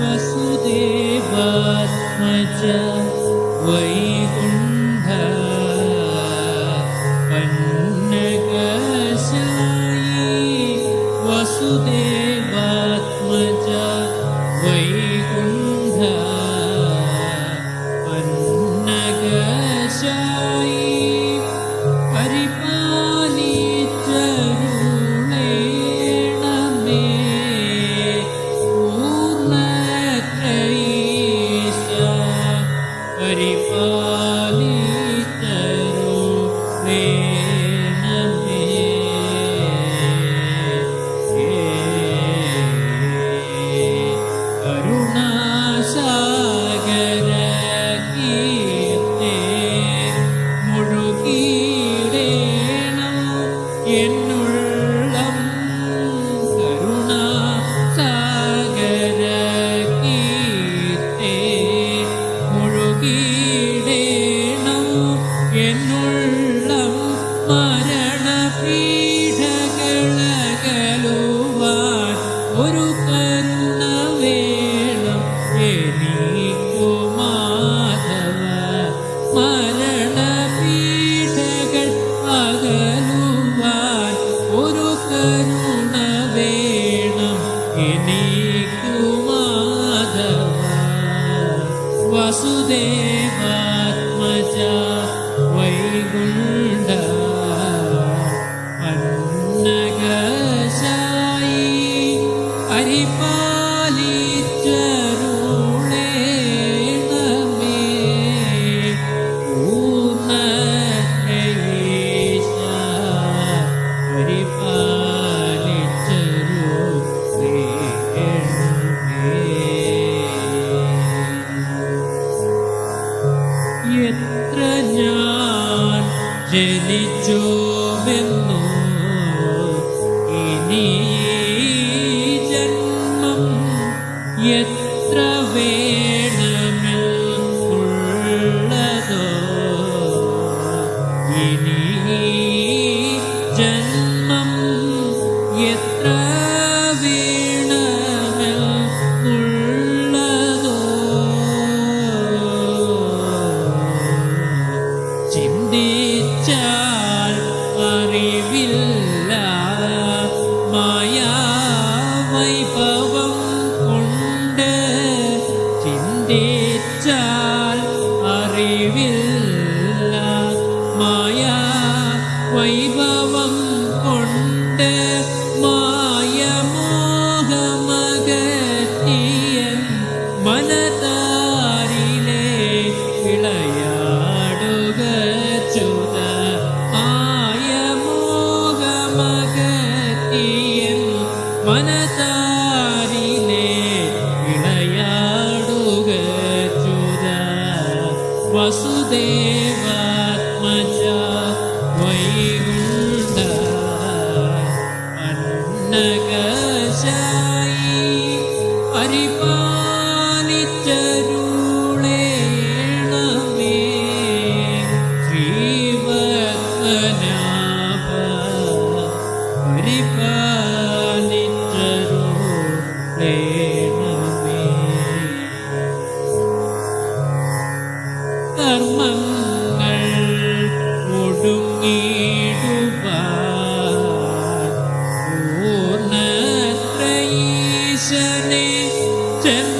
वसुदेवात्मज वैकुण्ठ पन्नगशायी ഒരു കരുണ വേണം എനിക്കു മാധവ അകലുവാൻ ഒരു കരുണ വേണം എനിക്കു മാധവ വസുദേവാത്മജ വൈകുണ്ഠ എത്ര ഞാൻ ജനിച്ചുവെന്നു ഇനി എത്ര ഉള്ളതോ? ഇനി ജന്മം എത്ര ഉള്ളതോ? ചിന്തിച്ചാൽ വസുദേവാത്മജ വൈകുണ്ഠ അന്നകശായി പരിപാലിച്ചരുളേണമേ ശ്രീവത്മനാഭ പരിപാലിച്ചരുളേണമേ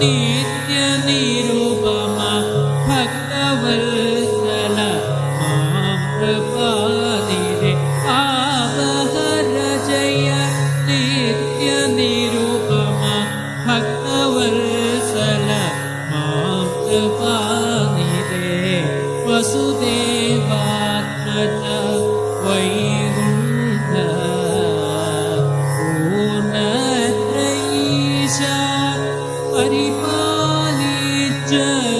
你。പരിപാലിച്ചരുളേണമേ